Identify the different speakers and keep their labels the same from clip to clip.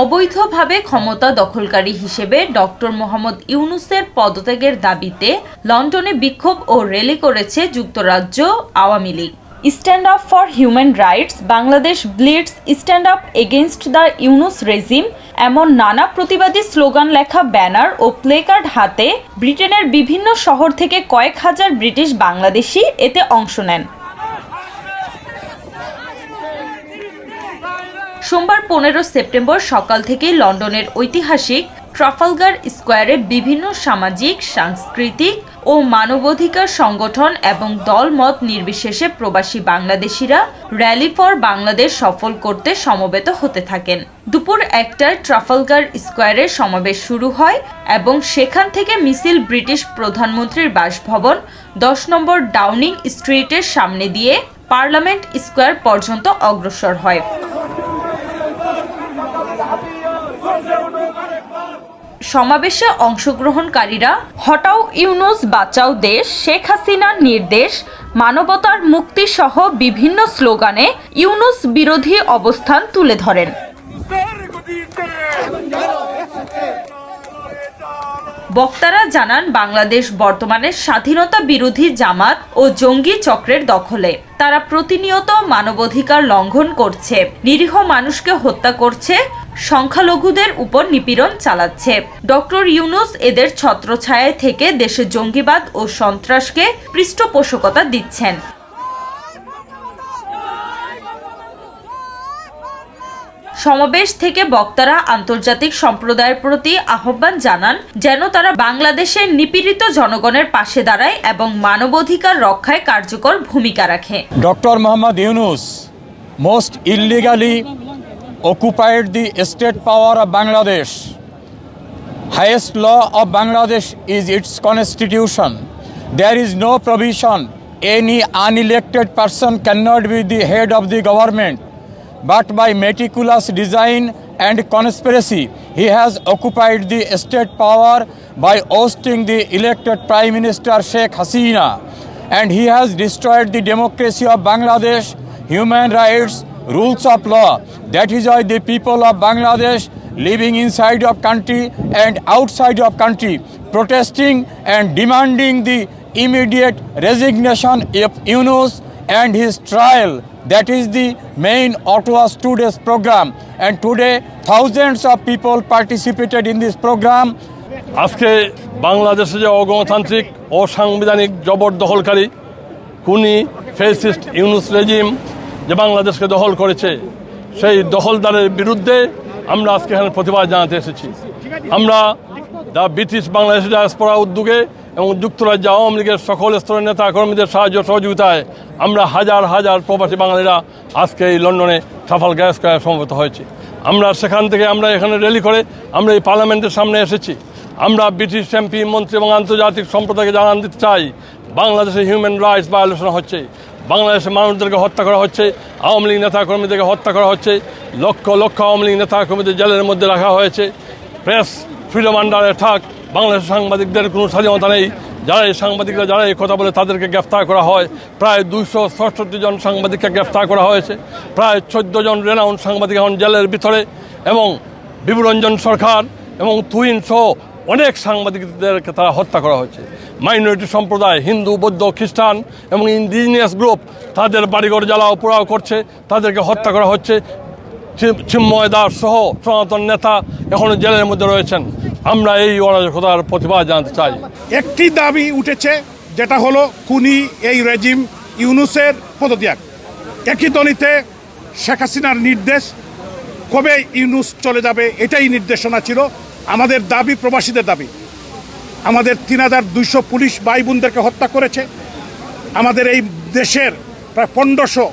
Speaker 1: অবৈধভাবে ক্ষমতা দখলকারী হিসেবে ডক্টর মোহাম্মদ ইউনুসের পদত্যাগের দাবিতে লন্ডনে বিক্ষোভ ও র্যালি করেছে যুক্তরাজ্য Awami League. Stand up for human rights, Bangladesh bleeds stand up against the Yunus regime, এমন নানা প্রতিবাদী স্লোগান লেখা ব্যানার ও প্লেকার্ড হাতে ব্রিটেনের বিভিন্ন শহর থেকে কয়েক হাজার ব্রিটিশ বাংলাদেশি এতে অংশ নেন। সোমবার পনেরো সেপ্টেম্বর সকাল থেকে লন্ডনের ঐতিহাসিক ট্রাফালগার স্কোয়ারে বিভিন্ন সামাজিক, সাংস্কৃতিক ও মানবাধিকার সংগঠন এবং দলমত নির্বিশেষে প্রবাসী বাংলাদেশিরা র্যালি ফর বাংলাদেশ সফল করতে সমবেত হতে থাকেন। দুপুর একটায় ট্রাফালগার স্কোয়ারে সমাবেশ শুরু হয় এবং সেখান থেকে মিছিল ব্রিটিশ প্রধানমন্ত্রীর বাসভবন দশ নম্বর ডাউনিং স্ট্রিটের সামনে দিয়ে পার্লামেন্ট স্কোয়ার পর্যন্ত অগ্রসর হয়। সমাবেশে অংশগ্রহণকারীরা হটাও ইউনুস বাঁচাও দেশ, শেখ হাসিনার নির্দেশ, মানবতার মুক্তি সহ বিভিন্ন স্লোগানে ইউনুস বিরোধী অবস্থান তুলে ধরেন। বক্তারা জানান, বাংলাদেশ বর্তমানে স্বাধীনতা বিরোধী জামাত ও জঙ্গি চক্রের দখলে। তারা প্রতিনিয়ত মানবাধিকার লঙ্ঘন করছে, নিরীহ মানুষকে হত্যা করছে সংখ্যালঘুদের উপর নিপীড়ন চালাচ্ছে। ডক্টর ইউনুস এদের ছত্রছায়ায় থেকে দেশে জঙ্গিবাদ ও সন্ত্রাসকে পৃষ্ঠপোষকতা দিচ্ছেন। সমাবেশ থেকে বক্তারা আন্তর্জাতিক সম্প্রদায়ের প্রতি আহ্বান জানান, যেন তারা বাংলাদেশের নিপীড়িত জনগণের পাশে দাঁড়ায় এবং মানবাধিকার রক্ষায় কার্যকর ভূমিকা রাখে।
Speaker 2: Doctor Muhammad Yunus most illegally occupied the state power of Bangladesh. Highest law of Bangladesh is its constitution. There is no provision any unelected person cannot be the head of the government. But by meticulous design and conspiracy, he has occupied the state power by ousting the elected Prime Minister Sheikh Hasina and he has destroyed the democracy of Bangladesh, human rights, rules of law. That is I the people of Bangladesh living inside of country and outside of country protesting and demanding the immediate resignation of Yunus and his trial that is the main Ottawa's today's programme and today thousands of people participated in this programme
Speaker 3: আজকে বাংলাদেশে যে অগণতান্ত্রিক, অসাংবিধানিক জবরদখলকারী, খুনি fascist Yunus regime যে বাংলাদেশকে দখল করেছে সেই দখলদারের বিরুদ্ধে আমরা আজকে এখানে প্রতিবাদ জানাতে এসেছি। আমরা দা ব্রিটিশ বাংলাদেশ ডায়াসপোরা উদ্যোগে এবং যুক্তরাজ্য আওয়ামী লীগের সকল স্তরের নেতা কর্মীদের সাহায্য সহযোগিতায় আমরা হাজার হাজার প্রবাসী বাঙালিরা আজকে এই লন্ডনে সাফাল গ্যাস স্কোয়ারে সমবেত হয়েছি। আমরা সেখান থেকে আমরা এখানে র্যালি করে আমরা এই পার্লামেন্টের সামনে এসেছি। আমরা ব্রিটিশ এমপি, মন্ত্রী এবং আন্তর্জাতিক সম্প্রদায়কে জানান দিতে চাই, বাংলাদেশে হিউম্যান রাইটস ভায়োলেশন হচ্ছে। বাংলাদেশের মানুষদেরকে হত্যা করা হচ্ছে, আওয়ামী লীগ নেতাকর্মীদেরকে হত্যা করা হচ্ছে, লক্ষ লক্ষ আওয়ামী লীগ নেতাকর্মীদের জেলের মধ্যে রাখা হয়েছে। প্রেস, ফ্রিডম আন্ডারে থাক, বাংলাদেশের সাংবাদিকদের কোনো স্বাধীনতা নেই। যারা এই সাংবাদিকরা যারা এই কথা বলে তাদেরকে গ্রেফতার করা হয়। প্রায় দুইশো ছষট্টি জন সাংবাদিককে গ্রেফতার করা হয়েছে। প্রায় চোদ্দ জন রেনাউন্ড সাংবাদিক এখন জেলের ভিতরে এবং বিভুরঞ্জন সরকার এবং তুইন সহ অনেক সাংবাদিকদেরকে তারা হত্যা করা হয়েছে। মাইনরিটি সম্প্রদায়, হিন্দু, বৌদ্ধ, খ্রিস্টান এবং ইন্ডিজিনিয়াস গ্রুপ তাদের বাড়িঘর জ্বালাও পোড়াও করছে, তাদেরকে হত্যা করা হচ্ছে। চিন্ময় দাস সহ সনাতন নেতা এখনও জেলের মধ্যে রয়েছেন। আমরা এই অরাজকতার প্রতিবাদ জানতে চাই।
Speaker 4: একটি দাবি উঠেছে, যেটা হলো কুনি এই রেজিম ইউনুসের পদত্যাগ। একই দলিতে শেখ হাসিনার নির্দেশ কবে ইউনুস চলে যাবে এটাই নির্দেশনা ছিল। আমাদের দাবি প্রবাসীদের দাবি। আমাদের তিন হাজার দুইশো পুলিশ ভাই বোনদেরকে হত্যা করেছে। আমাদের এই দেশের প্রায় পনেরোশো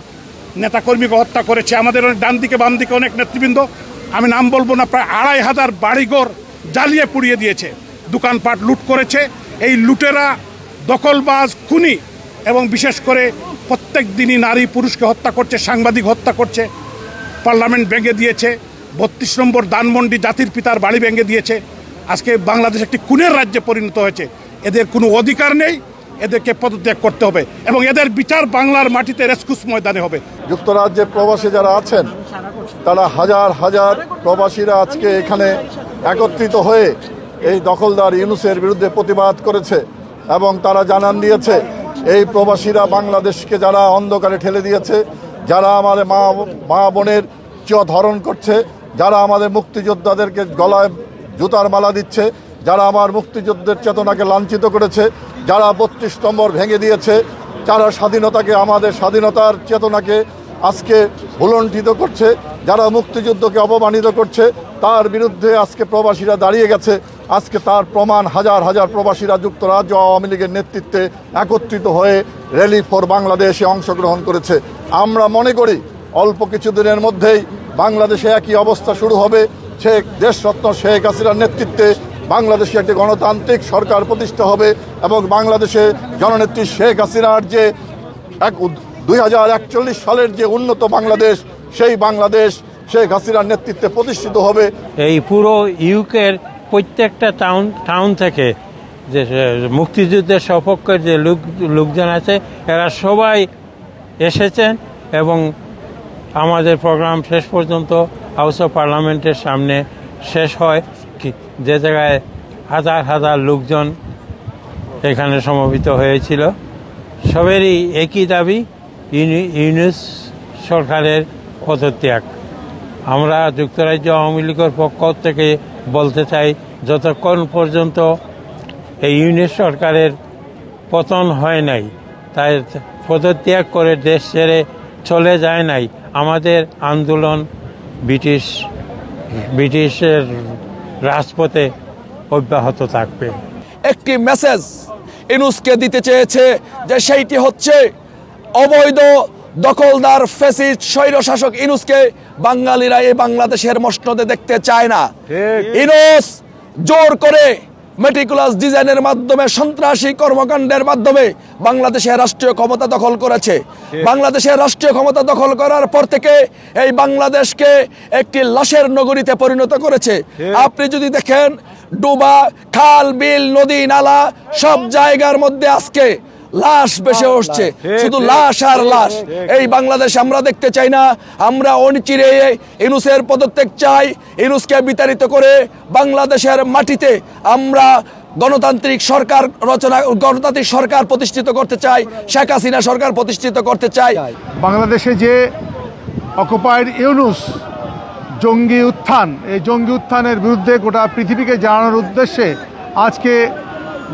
Speaker 4: নেতাকর্মীকে হত্যা করেছে। আমাদের অনেক ডান দিকে বাম দিকে অনেক নেতৃবৃন্দ। আমি নাম বলব না, প্রায় আড়াই হাজার বাড়িঘর জ্বালিয়ে পুড়িয়ে দিয়েছে। দোকানপাট লুট করেছে। এই লুটেরা দখলবাজ খুনি এবং বিশেষ করে প্রত্যেক দিনই নারী পুরুষকে হত্যা করছে, সাংবাদিক হত্যা করছে। পার্লামেন্ট ভেঙে দিয়েছে, বত্রিশ নম্বর দানমন্ডি জাতির পিতার বাড়ি ভেঙে দিয়েছে। আজকে বাংলাদেশ একটি খুনের রাজ্যে পরিণত হয়েছে। এদের কোনো অধিকার নেই, এদেরকে পদত্যাগ করতে হবে এবং এদের বিচার বাংলার মাটিতে রেসকুস ময়দানে হবে।
Speaker 5: যুক্তরাজ্যে প্রবাসী যারা আছেন, তারা হাজার হাজার প্রবাসীরা আজকে এখানে একত্রিত হয়ে এই দখলদার ইউনুসের বিরুদ্ধে প্রতিবাদ করেছে এবং তারা জানান দিয়েছে, এই প্রবাসীরা বাংলাদেশকে যারা অন্ধকারে ঠেলে দিয়েছে যারা আমাদের মা মা বোনের ধারণ করছে, যারা আমাদের মুক্তিযোদ্ধাদেরকে গলায় জুতার মালা দিচ্ছে, যারা আমার মুক্তিযুদ্ধের চেতনাকে লাঞ্ছিত করেছে, যারা বত্রিশ নম্বর ভেঙে দিয়েছে, যারা স্বাধীনতাকে, আমাদের স্বাধীনতার চেতনাকে আজকে ভুলণ্ঠিত করছে, যারা মুক্তিযুদ্ধকে অপমানিত করছে, তার বিরুদ্ধে আজকে প্রবাসীরা দাঁড়িয়ে গেছে। আজকে তার প্রমাণ হাজার হাজার প্রবাসীরা যুক্তরাজ্য আওয়ামী লীগের নেতৃত্বে একত্রিত হয়ে র্যালি ফর বাংলাদেশে অংশগ্রহণ করেছে। আমরা মনে করি অল্প কিছুদিনের মধ্যেই বাংলাদেশে একই অবস্থা শুরু হবে। শেখ দেশরত্ন শেখ হাসিনার নেতৃত্বে বাংলাদেশে একটি গণতান্ত্রিক সরকার প্রতিষ্ঠা হবে এবং বাংলাদেশে জননেত্রী শেখ হাসিনার যে এক দুই সালের যে উন্নত বাংলাদেশ, সেই বাংলাদেশ শেখ হাসিনার নেতৃত্বে প্রতিষ্ঠিত হবে।
Speaker 6: এই পুরো ইউকের প্রত্যেকটা টাউন টাউন থেকে যে মুক্তিযুদ্ধের সপক্ষের যে লোক, লোকজন আছে, এরা সবাই এসেছেন এবং আমাদের প্রোগ্রাম শেষ পর্যন্ত হাউস অফ পার্লামেন্টের সামনে শেষ হয়। যে জায়গায় হাজার হাজার লোকজন এখানে সমবেত হয়েছিল। সবেরই একই দাবি, ইউনি- ইউনুস সরকারের পদত্যাগ। আমরা যুক্তরাজ্য আওয়ামী লীগের পক্ষ থেকে বলতে চাই, যতক্ষণ পর্যন্ত এই ইউনিট সরকারের পতন হয় নাই, তাই পদত্যাগ করে দেশ ছেড়ে চলে যায় নাই, আমাদের আন্দোলন ব্রিটিশ, ব্রিটিশের রাজপথে অব্যাহত থাকবে।
Speaker 7: একটি মেসেজ ইনুসকে দিতে চেয়েছে যে সেইটি হচ্ছে অবৈধ দখলদার ফেসিড স্বৈরশাসক ইনুসকে বাঙালিরা এই বাংলাদেশের মসনদে দেখতে চায় না। ইনুস জোর করে মেটিকুলাস ডিজাইনের মাধ্যমে সন্ত্রাসী কর্মকাণ্ডের মাধ্যমে বাংলাদেশের রাষ্ট্রীয় ক্ষমতা দখল করেছে। বাংলাদেশের রাষ্ট্রীয় ক্ষমতা দখল করার পর থেকে এই বাংলাদেশকে একটি লাশের নগরীতে পরিণত করেছে। আপনি যদি দেখেন ডুবা খাল বিল নদী নালা সব জায়গার মধ্যে আজকে লাশ বেশি উঠছে। শুধু লাশ আর লাশ। এই বাংলাদেশ আমরা দেখতে চাই না। আমরা অনিচিরে ইনুসের পদত্যাগ চাই। ইনুসকে বিতাড়িত করে বাংলাদেশের মাটিতে আমরা গণতান্ত্রিক সরকার রচনা গণতান্ত্রিক সরকার প্রতিষ্ঠিত করতে চাই। শেখ হাসিনা সরকার প্রতিষ্ঠিত করতে চাই।
Speaker 8: বাংলাদেশে যে অকুপাইড ইউনুস জঙ্গি উত্থান এই জঙ্গি উত্থানের বিরুদ্ধে গোটা পৃথিবীকে জানানোর উদ্দেশ্যে আজকে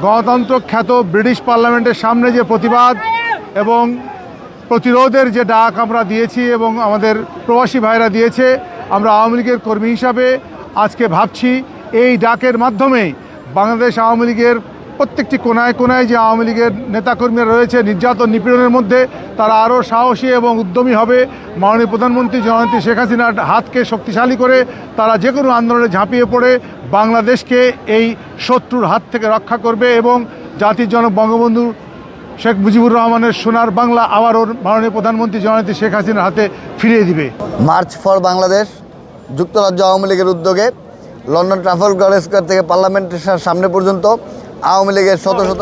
Speaker 8: গণতন্ত্র খ্যাত ব্রিটিশ পার্লামেন্টের সামনে যে প্রতিবাদ এবং প্রতিরোধের যে ডাক আমরা দিয়েছি এবং আমাদের প্রবাসী ভাইরা দিয়েছে, আমরা আওয়ামী লীগের কর্মী হিসাবে আজকে ভাবছি এই ডাকের মাধ্যমে বাংলাদেশ আওয়ামী লীগের প্রত্যেকটি কোনায় কোনায় যে আওয়ামী লীগের নেতাকর্মীরা রয়েছে, নির্যাতন নিপীড়নের মধ্যে তারা আরও সাহসী এবং উদ্যমী হবে। মাননীয় প্রধানমন্ত্রী জননেত্রী শেখ হাসিনার হাতকে শক্তিশালী করে তারা যে কোনো আন্দোলনে ঝাঁপিয়ে পড়ে বাংলাদেশকে এই শত্রুর হাত থেকে রক্ষা করবে এবং জাতির জনক বঙ্গবন্ধু শেখ মুজিবুর রহমানের সোনার বাংলা আবারও মাননীয় প্রধানমন্ত্রী জননেত্রী শেখ হাসিনার হাতে ফিরিয়ে দিবে।
Speaker 9: মার্চ ফর বাংলাদেশ, যুক্তরাজ্য আওয়ামী লীগের উদ্যোগে লন্ডন ট্রাফল স্কোয়ার থেকে পার্লামেন্টের সামনে পর্যন্ত আওয়ামী লীগের শত শত